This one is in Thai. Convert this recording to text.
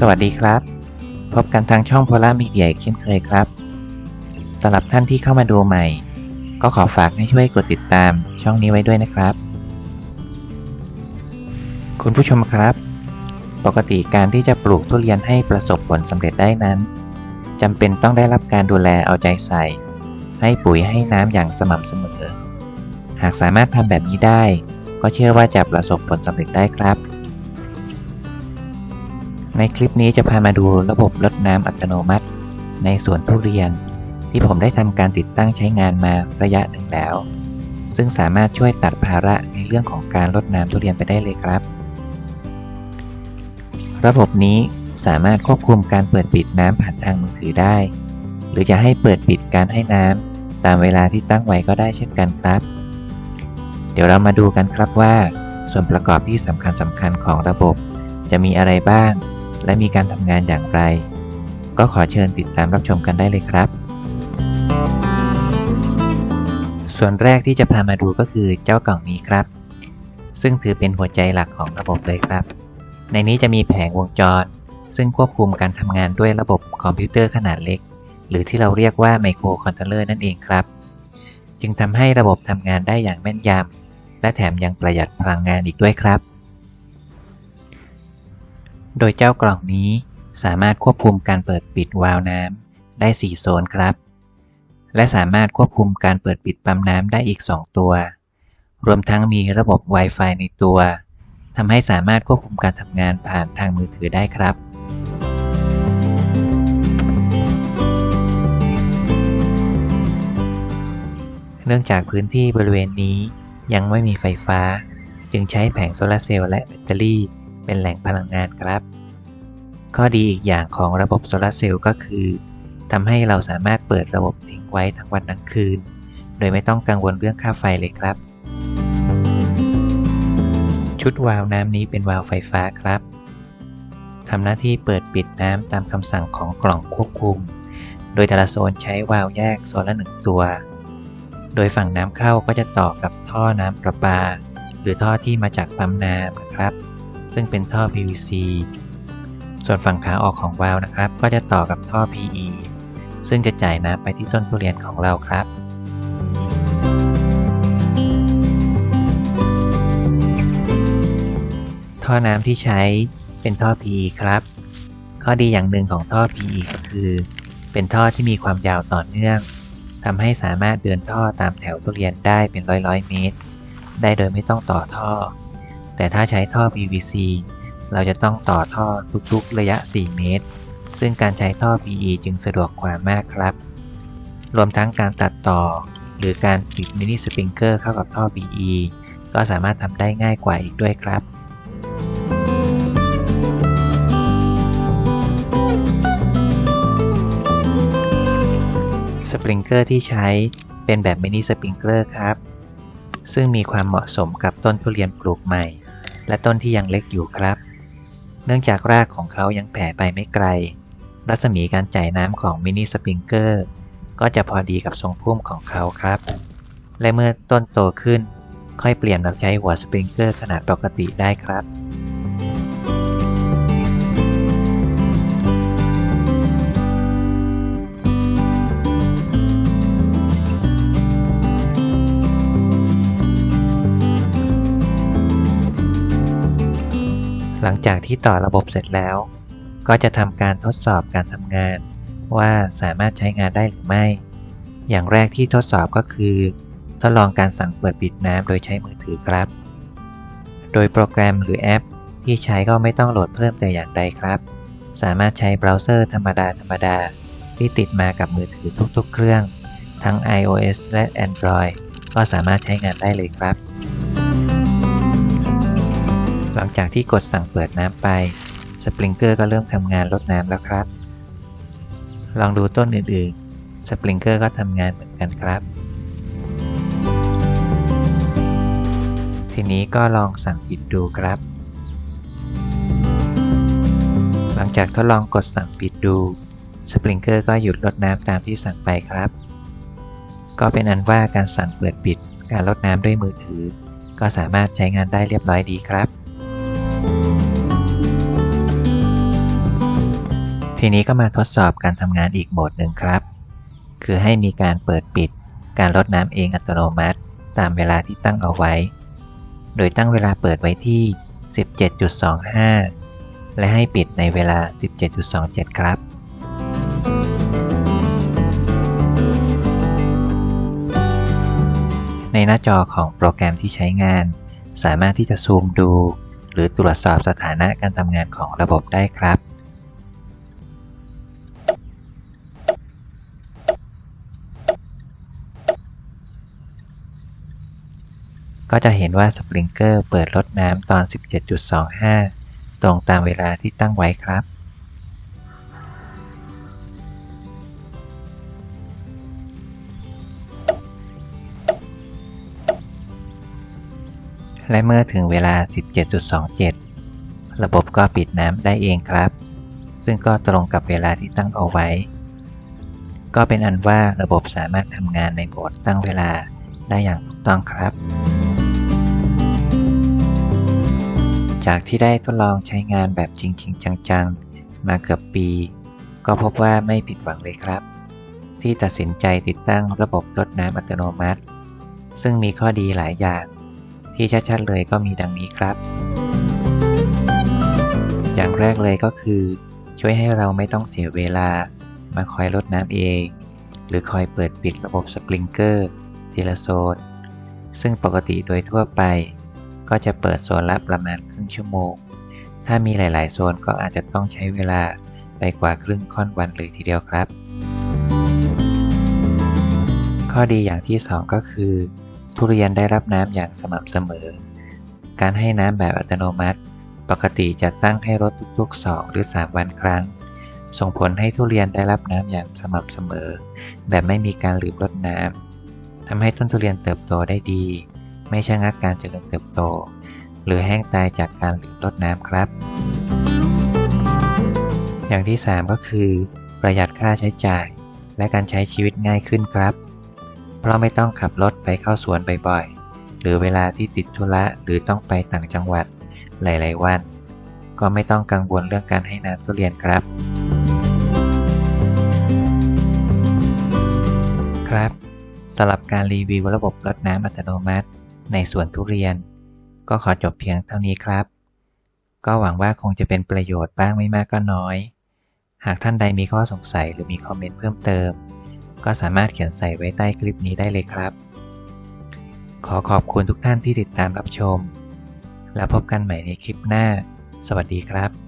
สวัสดีครับ พบกันทางช่องโพล่ามีเดียเช่นเคยครับสำหรับท่านที่เข้ามาดูใหม่ ก็ขอฝากให้ช่วยกดติดตามช่องนี้ไว้ด้วยนะครับ คุณผู้ชมครับ ปกติการที่จะปลูกทุเรียนให้ประสบผลสำเร็จได้นั้นจำเป็นต้องได้รับการดูแลเอาใจใส่ ให้ปุ๋ยให้น้ำอย่างสม่ำเสมอ หากสามารถทำแบบนี้ได้ ก็เชื่อว่าจะประสบผลสำเร็จได้ครับ ในคลิปนี้จะพามาดูระบบรดน้ำอัตโนมัติ ในสวนทุเรียน ที่ผมได้ทำการติดตั้งใช้งานมาระยะหนึ่งแล้ว ซึ่งสามารถช่วยตัดภาระในเรื่องของการรดน้ำทุเรียนไปได้เลยครับ ระบบนี้สามารถควบคุมการเปิดปิดน้ำผ่านทางมือถือได้ หรือจะให้เปิดปิดการให้น้ำตามเวลาที่ตั้งไว้ก็ได้เช่นกันครับ เดี๋ยวเรามาดูกันครับว่า ส่วนประกอบที่สำคัญสำคัญของระบบ จะมีอะไรบ้าง และมีการทำงานอย่างไร ก็ขอเชิญติดตามรับชมกันได้เลยครับ ส่วนแรกที่จะพามาดูก็คือเจ้ากล่องนี้ครับ ซึ่งถือเป็นหัวใจหลักของระบบเลยครับ ในนี้จะมีแผงวงจร ซึ่งควบคุมการทำงานด้วยระบบคอมพิวเตอร์ขนาดเล็ก หรือที่เราเรียกว่าไมโครคอนโทรลเลอร์นั่นเองครับ จึงทำให้ระบบทำงานได้อย่างแม่นยำและแถมยังประหยัดพลังงานอีกด้วยครับ โดยเจ้ากล่องนี้สามารถควบคุมการเปิดปิดวาล์วน้ำได้ 4 โซนครับ และสามารถควบคุมการเปิดปิดปั๊มน้ำได้อีก 2 ตัว รวมทั้งมีระบบ Wi-Fi ในตัวทำให้สามารถควบคุมการทำงานผ่านทางมือถือได้ครับเนื่องจากพื้นที่บริเวณนี้ยังไม่มีไฟฟ้า จึงใช้แผงโซลาร์เซลล์และแบตเตอรี่ เป็นแหล่งพลังงานครับ ข้อดีอีกอย่างของระบบโซลาร์เซลล์ก็คือทำให้เราสามารถเปิดระบบทิ้งไว้ทั้งวันทั้งคืน โดยไม่ต้องกังวลเรื่องค่าไฟเลยครับ ชุดวาล์วน้ำนี้เป็นวาล์วไฟฟ้าครับทำหน้าที่เปิดปิดน้ำตามคำสั่งของกล่องควบคุม โดยแต่ละโซนใช้วาล์วแยกโซนละหนึ่งตัว โดยฝั่งน้ำเข้าก็จะต่อกับท่อน้ำประปา หรือท่อที่มาจากปั๊มน้ำนะครับ ซึ่งเป็นท่อ PVC ส่วนฝั่งขาออกของวาล์วนะครับ ก็จะต่อกับท่อ PE ซึ่งจะจ่ายน้ำไปที่ต้นทุเรียนของเราครับท่อน้ำที่ใช้เป็นท่อ PE ครับ ข้อดีอย่างหนึ่งของท่อ PE ก็คือ เป็นท่อที่มีความยาวต่อเนื่องทำให้สามารถเดินท่อตามแถวทุเรียนได้เป็นร้อยร้อยเมตร ได้โดยไม่ต้องต่อท่อ แต่ถ้าใช้ท่อ PVC เราจะต้องต่อท่อทุกๆระยะ 4 เมตร ซึ่งการใช้ท่อ PE จึงสะดวกกว่ามากครับ รวมทั้งการตัดต่อ หรือการติดมินิสปริงเกอร์เข้ากับท่อ PE ก็สามารถทำได้ง่ายกว่าอีกด้วยครับสปริงเกอร์ที่ใช้เป็นแบบมินิสปริงเกอร์ครับ ซึ่งมีความเหมาะสมกับต้นทุเรียนปลูกใหม่ และต้นที่ยังเล็กอยู่ครับ เนื่องจากรากของเขายังแผ่ไปไม่ไกล รัศมีการจ่ายน้ำของมินิสปริงเกอร์ก็จะพอดีกับทรงพุ่มของเขาครับ และเมื่อต้นโตขึ้น ค่อยเปลี่ยนมาใช้หัวสปริงเกอร์ขนาดปกติได้ครับ หลังจากที่ต่อระบบเสร็จแล้ว ก็จะทำการทดสอบการทำงาน ว่าสามารถใช้งานได้หรือไม่ อย่างแรกที่ทดสอบก็คือ ทดลองการสั่งเปิดปิดน้ำโดยใช้มือถือครับ โดยโปรแกรมหรือแอป ที่ใช้ก็ไม่ต้องโหลดเพิ่มแต่อย่างใดครับ สามารถใช้เบราว์เซอร์ธรรมดาธรรมดาที่ติดมากับมือถือทุกๆ เครื่อง ทั้ง iOS และ Android ก็สามารถใช้งานได้เลยครับ งจากที่กดสั่งเปิดน้ำไป สปริงเกอร์ก็เริ่มทำงานรดน้ำแล้วครับ ลองดูต้นอื่นๆ สปริงเกอร์ก็ทำงานเหมือนกันครับ ทีนี้ก็ลองสั่งปิดดูครับ หลังจากทดลองกดสั่งปิดดู สปริงเกอร์ก็หยุดรดน้ำตามที่สั่งไปครับ ก็เป็นอันว่าการสั่งเปิดปิดการรดน้ำด้วยมือถือ ก็สามารถใช้งานได้เรียบร้อยดีครับ ทีนี้ก็มาทดสอบการทำงานอีกโหมดหนึ่งครับ คือให้มีการเปิดปิด การลดน้ำเองอัตโนมัติ ตามเวลาที่ตั้งเอาไว้ โดยตั้งเวลาเปิดไว้ที่ 17.25 และให้ปิดในเวลา 17.27 ครับในหน้าจอของโปรแกรมที่ใช้งาน สามารถที่จะซูมดู หรือตรวจสอบสถานะการทำงานของระบบได้ครับ ก็จะเห็นว่าสปริงเกอร์เปิดลดน้ำตอน 17.25 ตรงตามเวลาที่ตั้งไว้ครับ และเมื่อถึงเวลา 17.27 ระบบก็ปิดน้ำได้เองครับ ซึ่งก็ตรงกับเวลาที่ตั้งเอาไว้ ก็เป็นอันว่าระบบสามารถทำงานในโหมดตั้งเวลาได้อย่างถูกต้องครับ จากที่ได้ทดลองใช้งานแบบจริง ๆ จัง ๆ มาเกือบปี ก็พบว่าไม่ผิดหวังเลยครับ ที่ตัดสินใจติดตั้งระบบรดน้ำอัตโนมัติ ซึ่งมีข้อดีหลายอย่าง ที่ชัดๆเลยก็มีดังนี้ครับ อย่างแรกเลยก็คือ ช่วยให้เราไม่ต้องเสียเวลา มาคอยรดน้ำเอง หรือคอยเปิดปิดระบบสปริงเกอร์ทีละโซนซึ่งปกติโดยทั่วไป ก็จะเปิดโซนละประมาณครึ่งชั่วโมง ถ้ามีหลาย ๆ โซนก็อาจจะต้องใช้เวลาไปกว่าครึ่งค่อนวันเลยทีเดียวครับ ข้อดีอย่างที่ 2 ก็คือ ทุเรียนได้รับน้ำอย่างสม่ำเสมอ การให้น้ำแบบอัตโนมัติ ปกติจะตั้งให้รดทุกๆ 2 หรือ 3 วันครั้ง ส่งผลให้ทุเรียนได้รับน้ำอย่างสม่ำเสมอ แบบไม่มีการลืมรดน้ำทำให้ต้นทุเรียนเติบโตได้ดี ไม่ชะงักการเจริญเติบโต หรือแห้งตายจากการหลืมรดน้ำครับ อย่างที่ 3 ก็คือ ประหยัดค่าใช้จ่าย และการใช้ชีวิตง่ายขึ้นครับ เพราะไม่ต้องขับรถไปเข้าสวนบ่อยๆ หรือเวลาที่ติดธุระหรือต้องไปต่างจังหวัดหลายๆวัน ก็ไม่ต้องกังวลเรื่องการให้น้ำทุเรียนครับ ครับสำหรับการรีวิวระบบรดน้ำอัตโนมัติ ในสวนทุเรียน ก็ขอจบเพียงเท่านี้ครับ ก็หวังว่าคงจะเป็นประโยชน์บ้างไม่มากก็น้อย หากท่านใดมีข้อสงสัยหรือมีคอมเมนต์เพิ่มเติม ก็สามารถเขียนใส่ไว้ใต้คลิปนี้ได้เลยครับ ขอขอบคุณทุกท่านที่ติดตามรับชม แล้วพบกันใหม่ในคลิปหน้า สวัสดีครับ